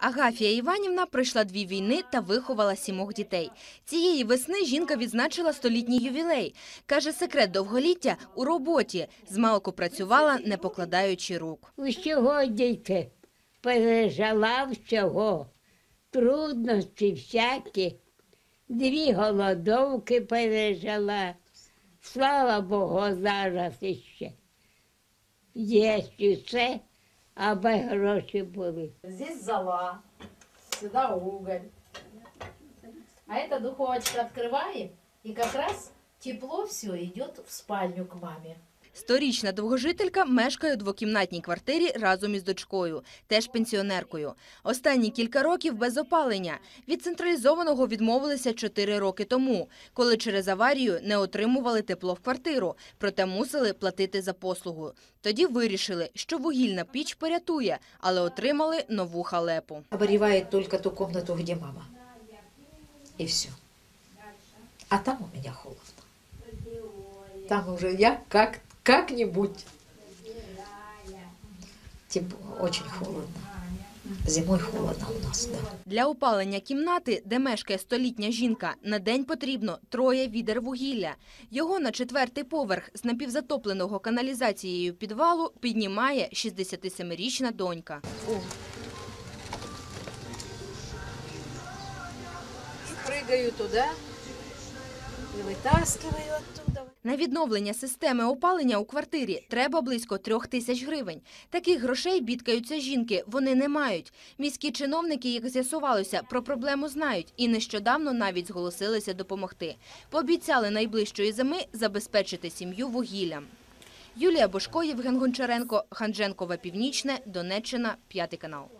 Агафія Іванівна пройшла дві війни та виховала сімох дітей. Цієї весни жінка відзначила столітній ювілей. Каже, секрет довголіття у роботі. Змалку працювала, не покладаючи рук. Усього дійте, пережила всього, трудності всякі, дві голодовки пережила. Слава Богу, зараз іще. Є все, аби гроші були. Здесь зола, сюда уголь. А эта духовочка открываем, и как раз тепло все идет в спальню к маме. Сторічна довгожителька мешкає у двокімнатній квартирі разом із дочкою, теж пенсіонеркою. Останні кілька років без опалення. Від централізованого відмовилися чотири роки тому, коли через аварію не отримували тепло в квартиру, проте мусили платити за послугу. Тоді вирішили, що вугільна піч порятує, але отримали нову халепу. обогревает только ту комнату, где мама. И все. А там у меня холодно. Там уже я как, как-нибудь. Тем- очень холодно. Зимой холодно у нас, да. Для опалення кімнати, де мешкає столітня жінка, на день потрібно троє відер вугілля. Його на четвертий поверх з напівзатопленого каналізацією підвалу піднімає 67-річна донька. Прыгаю туда и вытаскиваю оттуда. На відновлення системи опалення у квартирі треба близько трьох тисяч гривень. Таких грошей бідкаються жінки, вони не мають. Міські чиновники, як з'ясувалося, про проблему знають і нещодавно навіть зголосилися допомогти. Пообіцяли найближчої зими забезпечити сім'ю вугіллям. Юлія Бошко, Євген Гончаренко, Ханженкове Північне, Донеччина, п'ятий канал.